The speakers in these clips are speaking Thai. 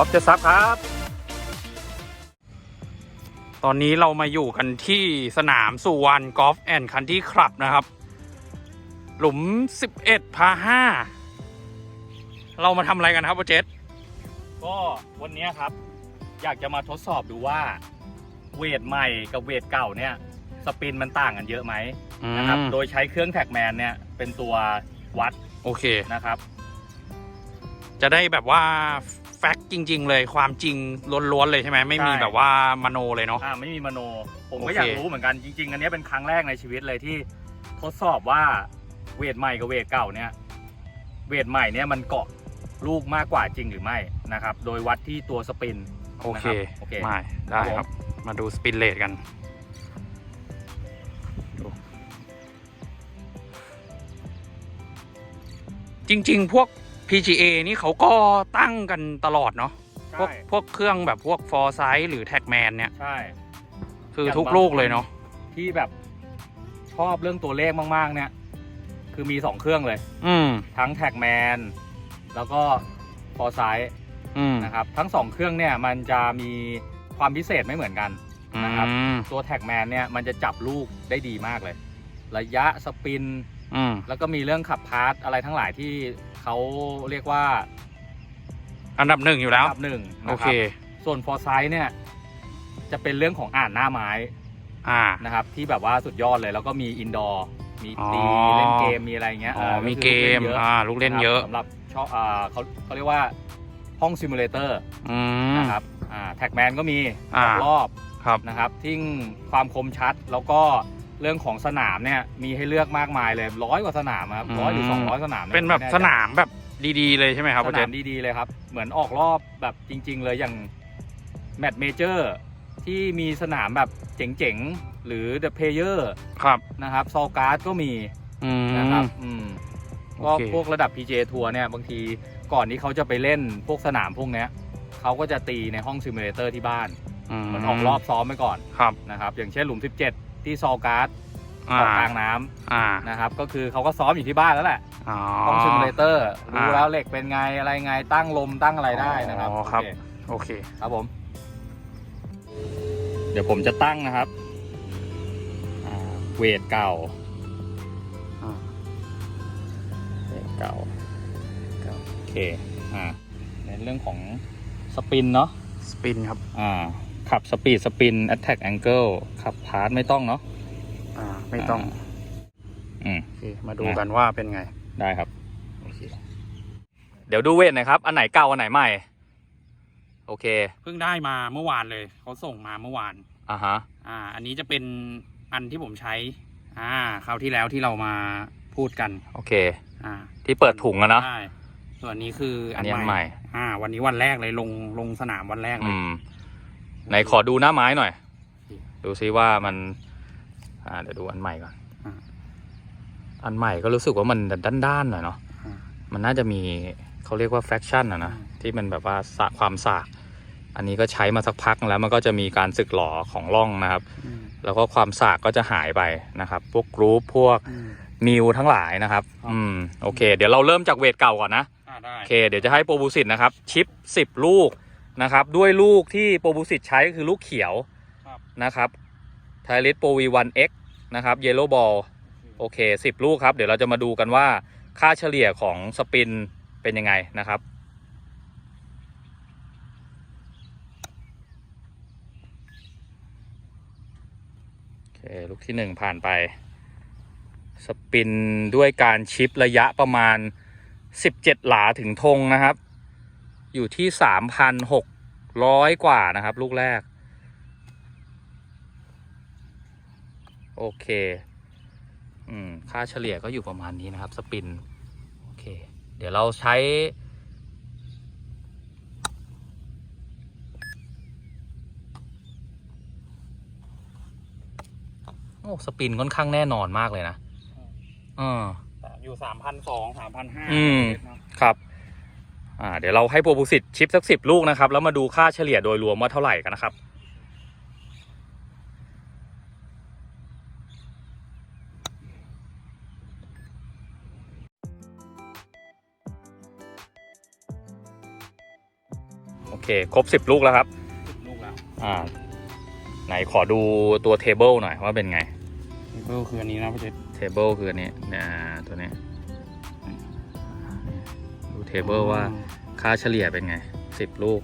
อล์ฟจะซับครับ ตอนนี้เรามาอยู่กันที่สนามสุวรรณกอล์ฟแอนด์คันที่คลับนะครับ หลุม 11พา5เรามาทำอะไรกันครับโปรเจกก็วันนี้ครับ อยากจะมาทดสอบดูว่า เวทใหม่กับเวทเก่าเนี่ยสปินมันต่างกันเยอะไหมนะครับ โดยใช้เครื่องแท็กแมนเนี่ยเป็นตัววัดโอเคนะครับ จะได้แบบว่า แฟกต์จริง ๆ เลยความจริงล้วนๆเลยใช่ไหมไม่มีใช่ แบบว่ามโนเลยเนาะ อ่าไม่มีมโน ผมโอก็เค อยากรู้เหมือนกันจริง ๆ อันนี้เป็นครั้งแรกในชีวิตเลยที่ทดสอบว่าเวทใหม่กับเวทเก่าเนี่ยเวทใหม่เนี่ยมันเกาะลูกมากกว่าจริงหรือไม่นะครับ โดยวัดที่ตัวสปินโอเคนะครับโอเค ไม่ได้ครับ มาดูสปินเลทกันดูจริง ๆ พวก PGA นี่เขาก็ตั้งกันตลอดเนาะพวกใช่พวกเครื่องแบบพวก f o r s i g h t หรือ Tagman เนี่ย ใช่ คืออย่างทุกบางลูกเลยเนาะที่แบบชอบเรื่องตัวเลขมาก ๆ เนี่ย คือมีสองเครื่องเลย อืมทั้งแท็กแมนแล้วก็ฟอร์ไซอืมนะครับ ทั้งสองเครื่องเนี่ยมันจะมีความพิเศษไม่เหมือนกันนะครับอืมตัวแท็กแมนเนี่ยมันจะจับลูกได้ดีมากเลย ระยะสปินอืมแล้วก็มีเรื่องขับพาร์ทอะไรทั้งหลายที่ เขาเรียกว่าอันดับหนึ่งอยู่แล้วอันดับหนึ่งโอนะคเค รับส่วนฟอร์ไซเนี่ย จะเป็นเรื่องของอ่านหน้าไม้อ่า นะครับ ที่แบบว่าสุดยอดเลยแล้วก็มีอินดอร์มีตีอ๋อ เล่นเกมมีอะไรเงี้ยอ๋อออมีคือเกมลูล่นยอะอ่าลูกเล่นเยอะ สำหรับชอบอ่าเขาเขาเรียกว่าห้องซิมูเลเตอร์อืม นะครับอ่าแท็กแมนก็มีอ่าออกรอบ ครับ นะครับทิ้งความคมชัดแล้วก็ เรื่องของสนามเนี่ยมีให้เลือกมากมายเลยร้อยกว่าสนามครับอืมร้อยหรือสองร้อยสนามยเป็นแบบไม่สแใจนามแบบดีๆ เลยใช่ไหมครับสโปรเจนากมดีๆเลยครับ เหมือนออกรอบแบบจริง ๆ เลยอย่างแมตช์เมเจอร์ที่มีสนามแบบเจ๋งๆ หรือ The Player ครับ นะครับซอการ์ดก็มีอืมนะครับอืมก็โอเค พวกระดับ PGA ทัวร์เนี่ยบางทีก่อนที่เขาจะไปเล่นพวกสนามพวกเนี้ยเขาก็จะตีในห้องซิมูเลเตอร์ที่บ้าน เหมือนออกรอบซ้อมไปก่อนครับ นะครับอย่างเช่นหลุม 17 ที่ซอการ์ดอ่าออกกลางน้ำอ่านะครับ ก็คือเขาก็ซ้อมอยู่ที่บ้านแล้วแหละอ๋อห้องซิมูเลเตอร์รู้อ่าแล้วเหล็กเป็นไงอะไรไงตั้งลมตั้งอะไรได้นะครับอ๋อครับ โอเคโอเค ครับผม เดี๋ยวผมจะตั้งนะครับอ่าเวทเก่าอ่าเวทเก่าเก่า โอเค อ่าในเรื่องของสปินเนาะ สปินครับ อ่า ขับสปีดสปิน attack angle ขับพาร์ทไม่ต้องเนาะอ่า ไม่ต้องอืมโอเคมาดูกันว่าเป็นไง ได้ครับ โอเค เดี๋ยวดูเวทหน่อยครับ อันไหนเก่าอันไหนใหม่ โอเค เพิ่งได้มาเมื่อวานเลย เขาส่งมาเมื่อวาน อ่าฮะ อ่า อันนี้จะเป็นอันที่ผมใช้ อ่า คราวที่แล้วที่เรามาพูดกัน โอเค อ่า ที่เปิดถุงอะเนาะใช่ส่วนนี้คืออันอันนี้อันใหใหม่ม่ อ่า วันนี้วันแรกเลยลงลงสนามวันแรกเลอืย ม ไหนขอดูหน้าไม้หน่อยโอเคดูซิว่ามัน อ่า เดี๋ยวดูอันใหม่ก่อนอ่าอันใหม่ก็รู้สึกว่ามันด้านๆหน่อยเนาะอ่ามันน่าจะมีเขาเรียกว่า fraction อะนะอืมที่มันแบบว่าสะความสากอันนี้ก็ใช้มาสักพักแล้วมันก็จะมีการสึกหลอของร่องนะครับอืมแล้วก็ความสากก็จะหายไปนะครับ พวกกรูปพวกอืมมิวทั้งหลายนะครับครับ อืม โอเค เดี๋ยวเราเริ่มจากเวทเก่าก่อนนะอ่าได้โอเค เดี๋ยวจะให้โปรบูสิตนะครับ ชิป10ลูก นะครับ ด้วยลูกที่โปรบูสิตใช้ก็คือลูกเขียวครับนะครับไทลิสโปรวีวันเอ็กนะครับเยลโล่บอลโอเค10ลูกครับ เดี๋ยวเราจะมาดูกันว่าค่าเฉลี่ยของสปินเป็นยังไงนะครับโอเคลูกที่1ผ่านไป สปินด้วยการชิประยะประมาณ 17 หลาถึงธงนะครับ อยู่ที่3,600กว่านะครับ ลูกแรก โอเค อืม ค่าเฉลี่ยก็อยู่ประมาณนี้นะครับ สปิน โอเค เดี๋ยวเราใช้ โอ้ สปินค่อนข้างแน่นอนมากเลยนะเอออยู่สามพันสองสามพันห้าอืม ครับ อ่าเดี๋ยวเราให้โปรบุสิตชิปสักสิบลูกนะครับ แล้วมาดูค่าเฉลี่ยโดยรวมว่าเท่าไหร่กันนะครับโอเค ครบสิบลูกแล้วครับสิบลูกแล้วอ่าไหนขอดูตัวเทเบิลหน่อยว่าเป็นไงนี่ก็คืออันนี้นะพี่เจษเทเบิลคืออันนี้นะตัวนี้ดู เทเบิลว่าค่าเฉลี่ยเป็นไงสิบลูก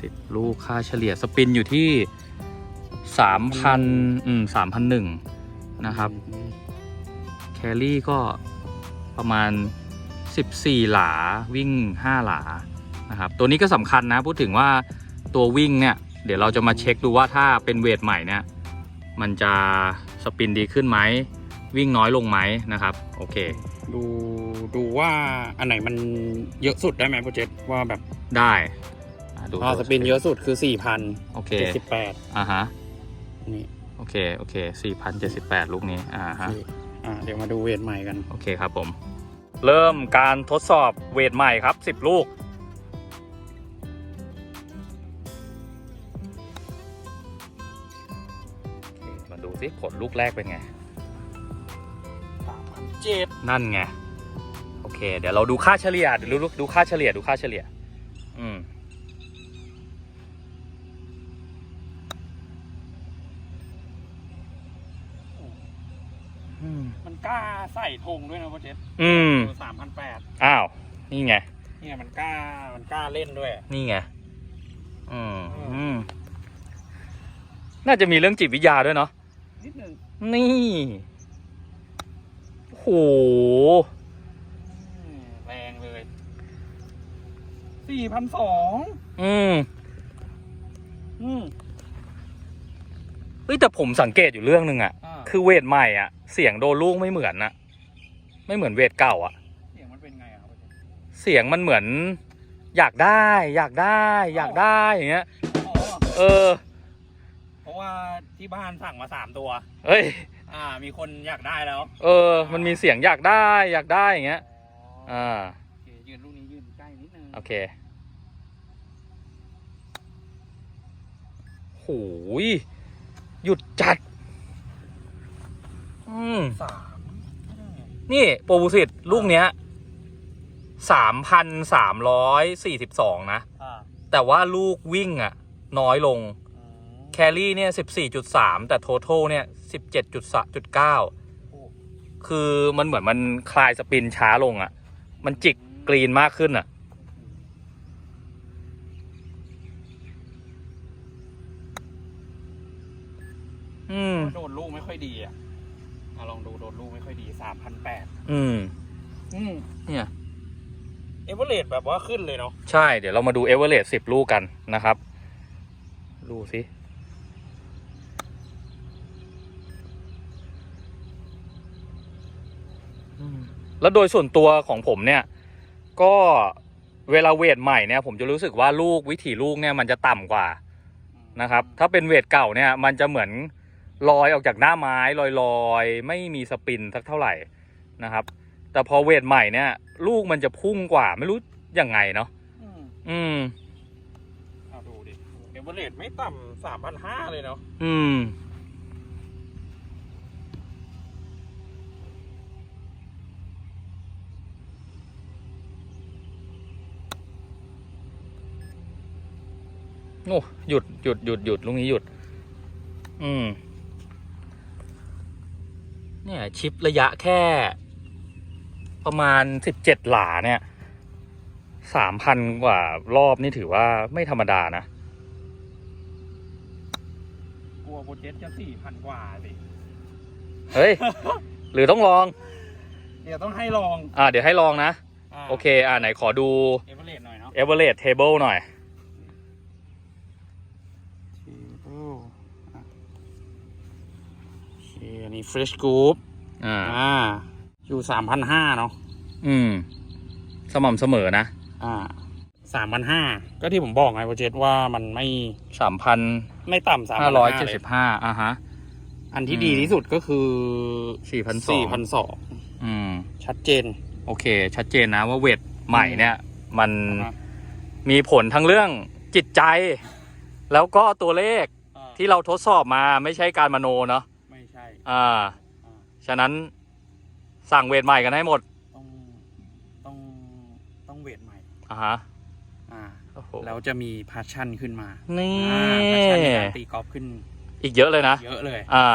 สิบลูกค่าเฉลี่ยสปินอยู่ที่สามพันอืมสามพันหนึ่งนะครับแคลรี่ก็ประมาณ 14 หลาวิ่ง 5 หลานะครับตัวนี้ก็สำคัญนะพูดถึงว่าตัววิ่งเนี่ย เดี๋ยวเราจะมาเช็คดูว่าถ้าเป็นเวทใหม่เนี่ย มันจะสปินดีขึ้นไหมวิ่งน้อยลงไหมนะครับ โอเค ดูดูว่าอันไหนมันเยอะสุดได้ไหมพี่เจษว่าแบบได้อะดูอ่าตัวสปินเยอะสุดคือสี่พันโอเคเจ็ดสิบแปดอ่าฮะ นี่โอเค โอเค 4,078 ลูกนี้ อ่าฮะคืออ่าเดี๋ยวมาดูเวทใหม่กัน โอเคครับผม เริ่มการทดสอบเวทใหม่ครับ 10 ลูกโอเคมาดูสิผลลูกแรกเป็นไงสามพัน เจ็ดนั่นไง โอเค เดี๋ยวเราดูค่าเฉลี่ยเดี๋ยวดูดูค่าเฉลี่ยดูค่าเฉลี่ย อืมอืมมันกล้าใส่ธงด้วยนะพี่เจษอืมสามพันแปดอ้าว นี่ไง เนี่ยมันกล้า มันกล้าเล่นด้วย นี่ไง อืมอืมน่าจะมีเรื่องจิตวิทยาด้วยเนาะนิดนึงนี่โหอืมแรงเลยสี่พันสองอืมอืมเฮ้ยแต่ผมสังเกตอยู่เรื่องหนึ่งอะอ่าคือเวทใหม่อะเสียงโดนลูกไม่เหมือนนะไม่เหมือนเวทเก่าอะเสียงมันเป็นไงอะครับพี่เจษเสียงมันเหมือน อยากได้ อยากได้ อยากได้อย่างเงี้ย อ๋อเออ เพราะว่าที่บ้านสั่งมาสามตัว เอ้ย อ่า มีคนอยากได้แล้วเออ มันมีเสียงอยากได้อยากได้อย่างเงี้ยอ่าโอเคยืนลูกนี้ยืนใกล้นิดนึงโอเคโหยหยุดจัด อืมสามอืมนี่โปรบุสิตลูกเนี้ยสามพันสามร้อยสี่สิบสองนะ อ่าแต่ว่าลูกวิ่งอะน้อยลงอืม แครี่เนี่ยสิบสี่จุดสามแต่โทท a l เนี่ยสิบเจ็ดจุดจุดเก้าโอ้คือมันเหมือนมันคลายสปินช้าลงอะมันจิกกรีนมากขึ้นอะอืม โดนลูกไม่ค่อยดีอะอะลองดูโดนลูกไม่ค่อยดีสามพันแปดอืม อืม เนี่ย เอเวอเรสต์แบบว่าขึ้นเลยเนาะ ใช่ เดี๋ยวเรามาดูเอเวอเรสต์สิบลูกกันนะครับ ดูสิ แล้วโดยส่วนตัวของผมเนี่ย ก็เวลาเวทใหม่เนี่ยผมจะรู้สึกว่าลูกวิถีลูกเนี่ยมันจะต่ำกว่านะครับ ถ้าเป็นเวทเก่าเนี่ยมันจะเหมือนลอยออกจากหน้าไม้ลอยลอยๆ ไม่มีสปินสักเท่าไหร่นะครับ แต่พอเวทใหม่เนี่ย ลูกมันจะพุ่งกว่า ไม่รู้ยังไงเนาะอืมอืมเอาดูดิเอเวอเรสต์ไม่ต่ำสามพันห้าเลยเนาะอืม โอ้หยุดหยุดหยุดหยุดลุงนี้หยุด อืม เนี่ย ชิประยะแค่ ประมาณสิบเจ็ดหลาเนี่ยสามพันกว่ารอบนี่ถือว่าไม่ธรรมดานะ กลัวโปรเจกต์จะสี่พันกว่าสิ เฮ้ย หรือต้องลอง เดี๋ยวต้องให้ลอง อ่า เดี๋ยวให้ลองนะาโอเค อ่าไหนขอดู เอเวอเรสต์หน่อยเนาะ average table หน่อย โอเคอันนี้ fresh group อ่า อ่า อยู่สามพันห้าเนาะ อืม สม่ำเสมอนะอ่าสามพันห้า ก็ที่ผมบอกไงโปรเจกต์ว่ามันไม่สามพันไม่ต่ำสามห้าร้อยเจ็ดสิบห้าอ่าฮะ อันที่อืมดีที่สุดก็คือสี่พันสอสี่งพันสองอืม ชัดเจน โอเค ชัดเจนนะว่าเวทใหม่เนี่ย มันอ่ามีผลทั้งเรื่องจิตใจ แล้วก็ตัวเลขที่เราทดสอบมาไม่ใช่การมโนเนาะไม่ใช่ อ่าอ่า ฉะนั้นสั่งเวทใหม่กันให้หมด ต้องต้องต้องเวทใหม่ อ่าฮะ อ่าโอ้โห แล้วจะมีพาชั่นขึ้นมานี่ อ่าพาชั่นในการตีกอล์ฟขึ้นอีกเยอะเลยนะ เยอะเลย อ่า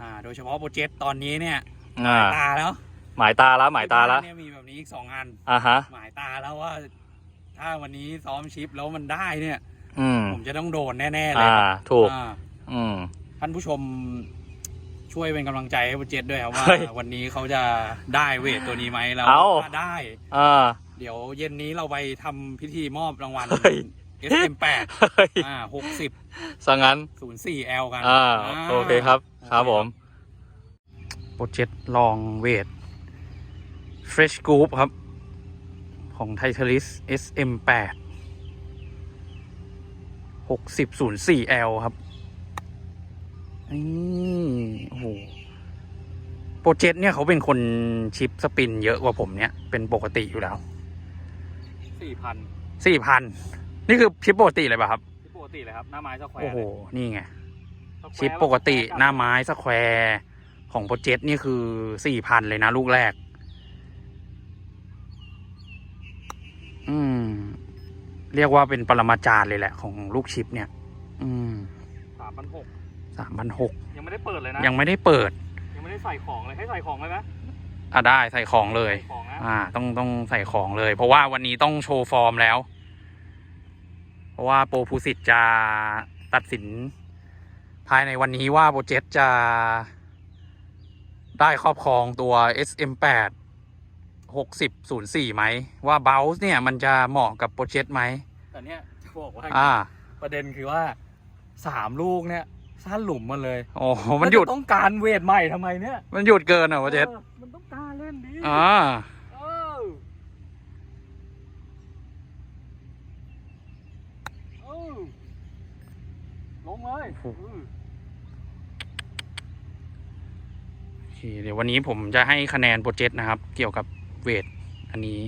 อ่า โดยเฉพาะโปรเจกต์ตอนนี้เนี่ยอ่าตาแล้วหมายตาแล้วหมายตาแล้วที่บ้นเนี่ยมีแบบนี้อีกสองอัน อ่าฮะ หมายตาแล้วว่า ถ้าวันนี้ซ้อมชิปแล้วมันได้เนี่ย อืม ผมจะต้องโดนแน่ ๆ เลยอ่าครับถูก อ่า อืม ท่านผู้ชม ช่วยเป็นกำลังใจให้โปรเจกต์ด้วยครับว่าเฮ้ยวันนี้เขาจะได้เวทตัวนี้ไหมแล้วเอ้า ถ้าได้ อ่า เดี๋ยวเย็นนี้เราไปทำพิธีมอบรางวัล เฮ้ย SM8 เฮ้ยอ่า60 สังงั้น 04L กันอ่าโอเคครับ ครับผม โปรเจกต์ลองเวท Fresh Group ครับ ของไทเทลิส SM8 6004L ครับ นี่โอ้โหโปรเจกต์เนี่ยเขาเป็นคนชิปสปินเยอะกว่าผมเนี่ย เป็นปกติอยู่แล้วสี่พันสี่พันนี่คือชิปปกติเลยป่ะครับ ที่ปกติเลยครับ หน้าไม้สแควร์โอ้โห นี่ไง เลยชิปปกติหน้าไม้สแควร์ของโปรเจกต์นี่คือสี่พันเลยนะลูกแรก อืม เรียกว่าเป็นปรมาจารย์เลยแหละของลูกชิปเนี่ย อืม สามพันหก สามพันหกยังไม่ได้เปิดเลยนะ ยังไม่ได้เปิด ยังไม่ได้ใส่ของเลยให้ใส่ของเลยไหมอะได้ใส่ของเลย ใส่ของนะอ่า ต้องต้องใส่ของเลย เพราะว่าวันนี้ต้องโชว์ฟอร์มแล้ว เพราะว่าโปรภูสิตจะตัดสิน ภายในวันนี้ว่าโปรเจกต์จะได้ครอบครองตัว SM8 6004ไหม ว่าเบลส์เนี่ยมันจะเหมาะกับโปรเจกต์ไหมแต่เนี้ยจะบอกว่า อ่า ประเด็นคือว่าสามลูกเนี่ย สั้นหลุมมาเลยโอ้โหมันหยุด แล้วจะต้องการเวทใหม่ทำไมเนี่ยมันหยุดเกินอะโปรเจกต์ออมันต้องการเล่นดีอ่าเออเออลงเลยโอ้โหเออโอเคเดี๋ยววันนี้ผมจะให้คะแนนโปรเจกต์นะครับ เกี่ยวกับเวทอันนี้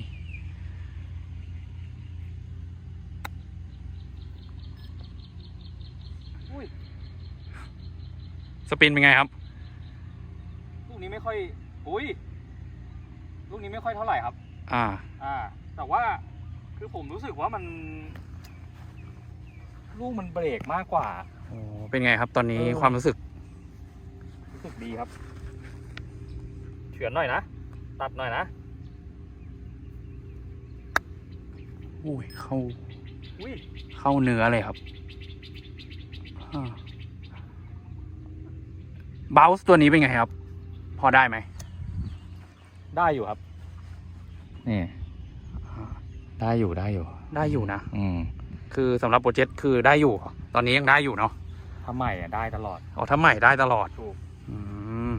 สปินเป็นไงครับ ลูกนี้ไม่ค่อยอุ้ยลูกนี้ไม่ค่อยเท่าไหร่ครับ อ่า อ่า แต่ว่าคือผมรู้สึกว่ามัน ลูกมันเบรกมากกว่า โอ้เป็นไงครับตอนนี้เออ ความรู้สึก รู้สึกดีครับเฉือนหน่อยนะ ตัดหน่อยนะ อุ้ยเข้าอุ้ยเข้าเนื้อเลยครับ บ o ลส์ตัวนี้เป็นไงครับ พอได้ไหม ได้อยู่ครับ นี่ ได้อยู่ได้อยู่ ได้อยู่นะ อืม คือสำหรับโปรเจกต์คือได้อยู่ ตอนนี้ยังได้อยู่เนาะถ้าใหม่อะได้ตลอด อ๋อถ้าใหม่ได้ตลอด ถูก อืม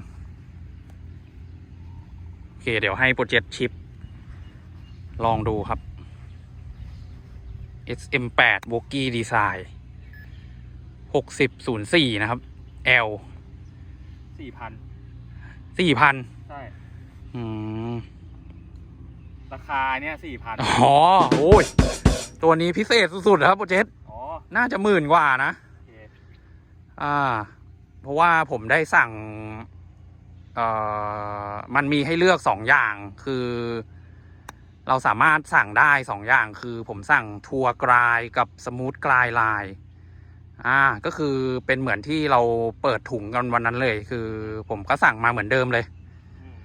โอเค เดี๋ยวให้โปรเจกต์ชิป ลองดูครับ SM8 w o k i Design 6004 นะครับ L สี่พัน4,000ใช่อืมราคาเนี่ยสี่พันอ๋อโอ้ยตัวนี้พิเศษสุดๆครับโปรเจกต์อ๋อน่าจะหมื่นกว่านะโอเคอ่า เพราะว่าผมได้สั่งเอ่อมันมีให้เลือกสองอย่างคือ เราสามารถสั่งได้สองอย่างคือผมสั่งทัวร์กรายกับสมูทกรายลาย อ่าก็คือเป็นเหมือนที่เราเปิดถุงกันวันนั้นเลย คือ ผมก็สั่งมาเหมือนเดิมเลยอืม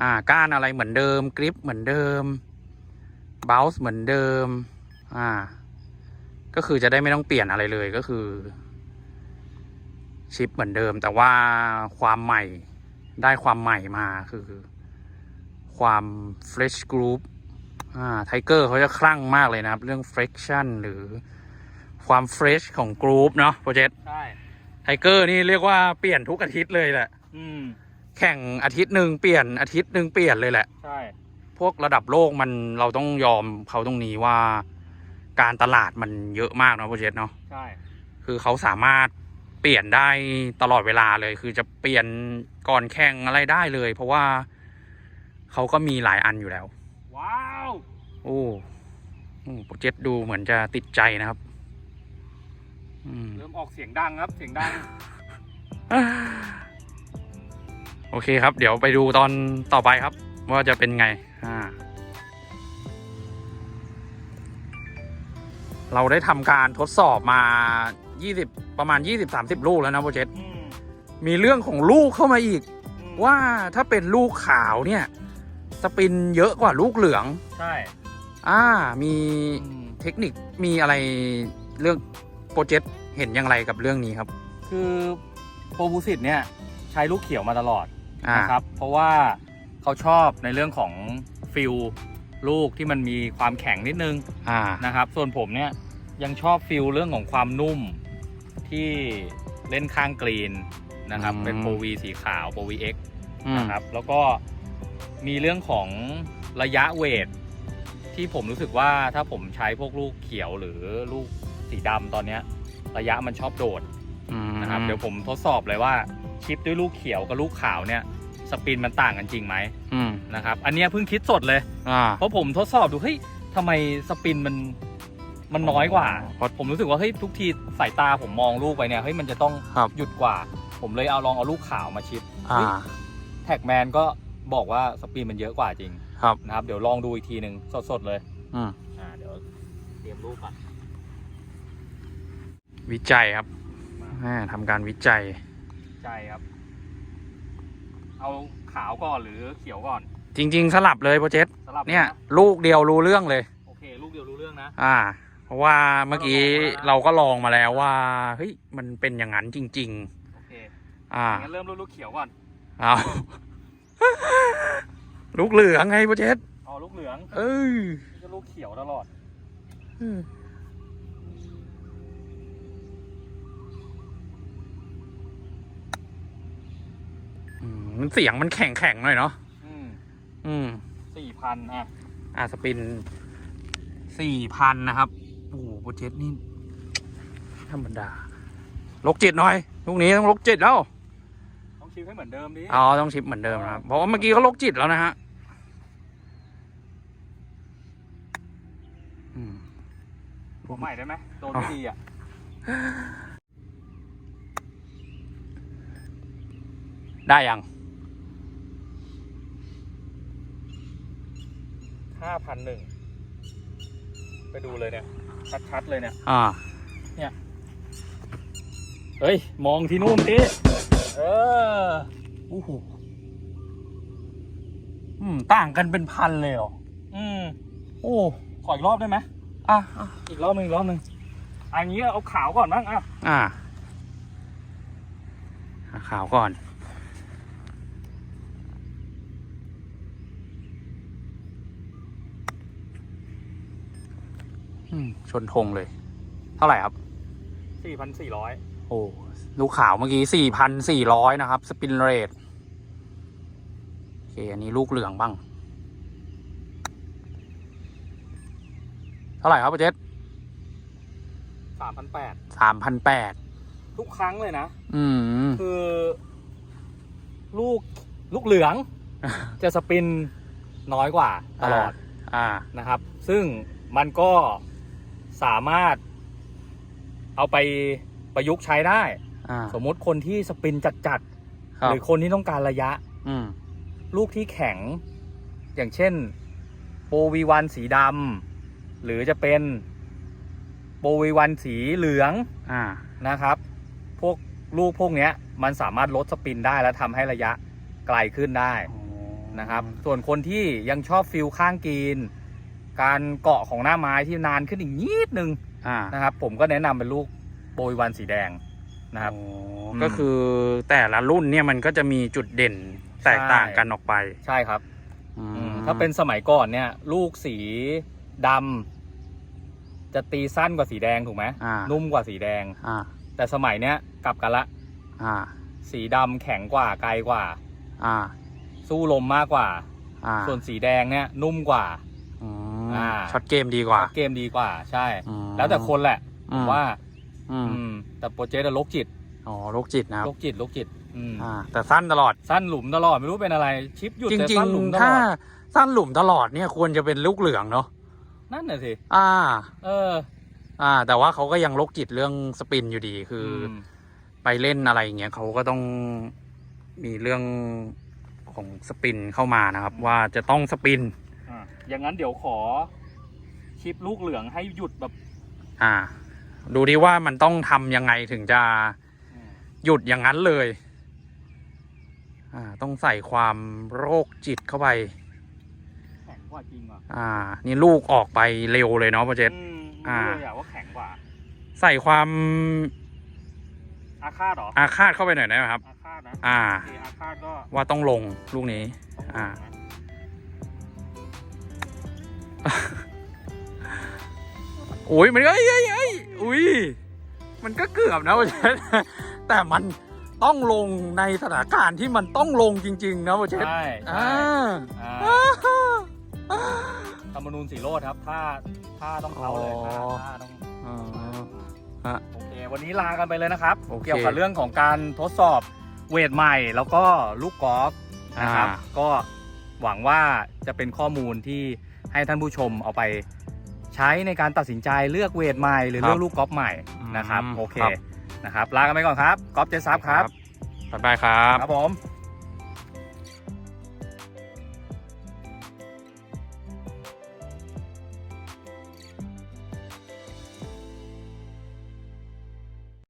อ่าก้านอะไรเหมือนเดิมกริปเหมือนเดิมเบลส์เหมือนเดิม อ่า ก็คือจะได้ไม่ต้องเปลี่ยนอะไรเลยก็คือ ชิปเหมือนเดิม แต่ว่าความใหม่ได้ความใหม่มาคือ ความ fresh group อ่าไทเกอร์เขาจะคลั่งมากเลยนะครับ เรื่อง friction หรือ ความ fresh ของ group เนาะโปรเจกต์ใช่ไทเกอร์นี่เรียกว่าเปลี่ยนทุกอาทิตย์เลยแหละ อืม แข่งอาทิตย์หนึ่งเปลี่ยนอาทิตย์หนึ่งเปลี่ยนเลยแหละ ใช่ พวกระดับโลกมันเราต้องยอมเขาตรงนี้ว่า การตลาดมันเยอะมากเนาะโปรเจกต์เนาะใช่ คือเขาสามารถเปลี่ยนได้ตลอดเวลาเลย คือจะเปลี่ยนก่อนแข่งอะไรได้เลย เพราะว่าเขาก็มีหลายอันอยู่แล้ว ว้าว โอ้โอ้โปรเจกต์ดูเหมือนจะติดใจนะครับ อืมเริ่มออกเสียงดังครับ เสียงดัง โอเคครับ เดี๋ยวไปดูตอนต่อไปครับ ว่าจะเป็นไงอ่าเราได้ทำการทดสอบมา 20 ประมาณ 20-30 ลูกแล้วนะโปรเจกต์อืมมีเรื่องของลูกเข้ามาอีก อืมว่าถ้าเป็นลูกขาวเนี่ยสปินเยอะกว่าลูกเหลือง ใช่อ่ามีอืมเทคนิคมีอะไรเรื่อง โปรเจกต์เห็นอย่างไรกับเรื่องนี้ครับ คือโปรบูสิตเนี่ยใช้ลูกเขียวมาตลอดอ่า นะครับ เพราะว่าเขาชอบในเรื่องของฟิลลูกที่มันมีความแข็งนิดนึงอ่า นะครับ ส่วนผมเนี่ยยังชอบฟิลเรื่องของความนุ่มที่เล่นข้างกรีนนะครับ อืม เป็นโปรวีสีขาวโปรวีเอ็ก อืม นะครับ แล้วก็มีเรื่องของระยะเวท ที่ผมรู้สึกว่าถ้าผมใช้พวกลูกเขียวหรือลูก สีดำตอนเนี้ย ระยะมันชอบโดดอืมนะครับเดี๋ยวผมทดสอบเลยว่าชิปด้วยลูกเขียวกับลูกขาวเนี่ย สปินมันต่างกันจริงไหมอืมนะครับ อันเนี้ยเพิ่งคิดสดเลย อ่า เพราะผมทดสอบดูเฮ้ยทำไมสปินมันมันน้อยกว่า เพราะผมรู้สึกว่าเฮ้ยทุกทีสายตาผมมองลูกไปเนี่ยเฮ้ยมันจะต้องครับ หยุดกว่า ผมเลยเอาลองเอาลูกขาวมาชิปอ่าแท็กแมนก็บอกว่าสปีดมันเยอะกว่าจริงครับ นะครับ เดี๋ยวลองดูอีกทีหนึ่งสดๆเลย อืมอ่าเดี๋ยวเตรียมรูปก่อน วิจัยครับแม่ทำการวิจัย ใช่ครับ เอาขาวก่อนหรือเขียวก่อนจริง ๆ สลับเลยโปรเจกต์สลับเนี่ยะลูกเดียวรู้เรื่องเลย โอเค ลูกเดียวรู้เรื่องนะ อ่า เพราะว่าเมื่อกี้เราเราลองมาแล้วนะก็ลองมาแล้วว่าเฮ้ยมันเป็นอย่างนั้นจริง โอเคๆ อ่างั้นเริ่มรูปลูกเขียวก่อนเอาลูกเหลืองไงโปรเจกต์เอาลูกเหลืองเอ้ยนี่ก็ลูกเขียวตลอดอื อืมมันเสียงมันแข็งแข็งๆหน่อยเนาะอืมอืม สี่พันอะ อ่าสปินสี่พันนะครับ โอ้โหโปรเจกต์นี่ธรรมดาลกจิตหน่อยลูกนี้ต้องลกจิตแล้ว ต้องชิปให้เหมือนเดิมดิอ๋อต้องชิปเหมือนเดิมนะครับเพราะว่าเมื่อกี้เขาลกจิตแล้วนะฮะอืม หัวใหม่ได้ไหมโดนไม่ดีอะ ได้ยังห้าพันหนึ่งไปดูเลยเนี่ย ชัดๆเลยเนี่ย อ่าเฮ้ย มองที่นู่นสิเออโอ้โหอืม ต่างกันเป็นพันเลยเหรอ อืม โอ้ ขออีกรอบได้ไหมอะอะอีกรอบหนึ่งอีกรอบหนึ่งอันนี้เอาขาวก่อนบ้างอะ อ่าอะขาวก่อน ชนธงเลย เท่าไหร่ครับ สี่พันสี่ร้อยโอ้ลูกขาวเมื่อกี้สี่พันสี่ร้อยนะครับ สปินเรทโอเค อันนี้ลูกเหลืองบ้าง เท่าไหร่ครับเจษสามพันแปดสามพันแปดทุกครั้งเลยนะ อืม คือ ลูกลูกเหลือง จะสปินน้อยกว่าตลอด อ่า นะครับ ซึ่งมันก็ สามารถ เอาไปประยุกต์ใช้ได้ อ่าสมมุติคนที่สปินจัดครัๆ บหรือคนที่ต้องการระยะ อืมลูกที่แข็ง อย่างเช่นโปรวีวันสีดำหรือจะเป็นโปรวีวันสีเหลืองอ่า นะครับ พวกลูกพวกเนี้ย มันสามารถลดสปินได้และทำให้ระยะไกลขึ้นได้ นะครับ ส่วนคนที่ยังชอบฟิลข้างกรีน การเกาะของหน้าไม้ที่นานขึ้นอีกนิดนึงอ่านะครับ ผมก็แนะนำเป็นลูกโปรวีวันสีแดงนะครับโอ้อืมก็คือแต่ละรุ่นเนี่ยมันก็จะมีจุดเด่นแตกต่างกันออกไปใช่ครับ อือืมมถ้าเป็นสมัยก่อนเนี่ย ลูกสีดำจะตีสั้นกว่าสีแดงถูกไหมอ่านุ่มกว่าสีแดง อ่าแต่สมัยเนี้ยกลับกันละ อ่าสีดำแข็งกว่าไกลกว่า อ่าสู้ลมมากกว่า อ่าส่วนสีแดงเนี่ยนุ่มกว่า อืมอ่าช็อตเกมดีกว่า เกมดีกว่า ใช่ อืม แล้วแต่คนแหละอืมว่า อืมอืม แต่โปรเจกต์อะโรคจิตอ๋อโรคจิตนะครับโรคจิตโรคจิต อืมอ่าแต่สั้นตลอด สั้นหลุมตลอดไม่รู้เป็นอะไร ชิปหยุดจแต่ริงสั้นหลุมตๆ ลถ้าอดสั้นหลุมตลอดเนี่ยควรจะเป็นลูกเหลืองเนาะนั่นน่ะสิอ่า เอออ่า แต่ว่าเขาก็ยังโรคจิตเรื่องสปินอยู่ดีคืออมไปเล่นอะไรอย่างเงี้ยเขาก็ต้องมีเรื่องของสปินเข้ามานะครับ ว่าจะต้องสปิน อะอย่างนั้นเดี๋ยวขอชิปลูกเหลืองให้หยุดแบบอ่า ดูดิว่ามันต้องทำยังไงถึงจะหยุดอย่างนั้นเลย อ่า ต้องใส่ความโรคจิตเข้าไปแข็งกว่าจริงอะอ่า นี่ลูกออกไปเร็วเลยเนาะโปรเจกต์อ่ารู้เลยอะว่าแข็งกว่า ใส่ความ อาคาดเหรออาฆาตเข้าไปหน่อยได้ไหมครับอาคาดนะอ่าโอเคอาคาดก็ว่าต้องลงลูกนี้ต้องอ่า ลงนะอุ้ยมันก็เอ้ยเอ้ยเอ้ยอุ้ยมันก็เกือบนะโปรเจกต์แต่มันต้องลงในสถานการณ์ที่มันต้องลงจริง ๆ นะโปรเจกต์ใช่อ่าใช่อ่าอ่าธรรมนูญสีโรดครับ ถ้าถ้าต้องเขาเลยอ๋ถ้าอถ้าต้องอ่าฮะโอเค วันนี้ลากันไปเลยนะครับ โอเคเกี่ยวกับเรื่องของการทดสอบเวทใหม่แล้วก็ลูกกอล์ฟนะครับ อ่า ก็หวังว่าจะเป็นข้อมูลที่ ให้ท่านผู้ชมเอาไปใช้ในการตัดสินใจเลือกเวทใหม่หรือเลือกลูกกอล์ฟใหม่นะครับอืมโอเคครับนะครับ ลากันไปก่อนครับกอล์ฟเจสับครับบ๊ายบายครับครับผม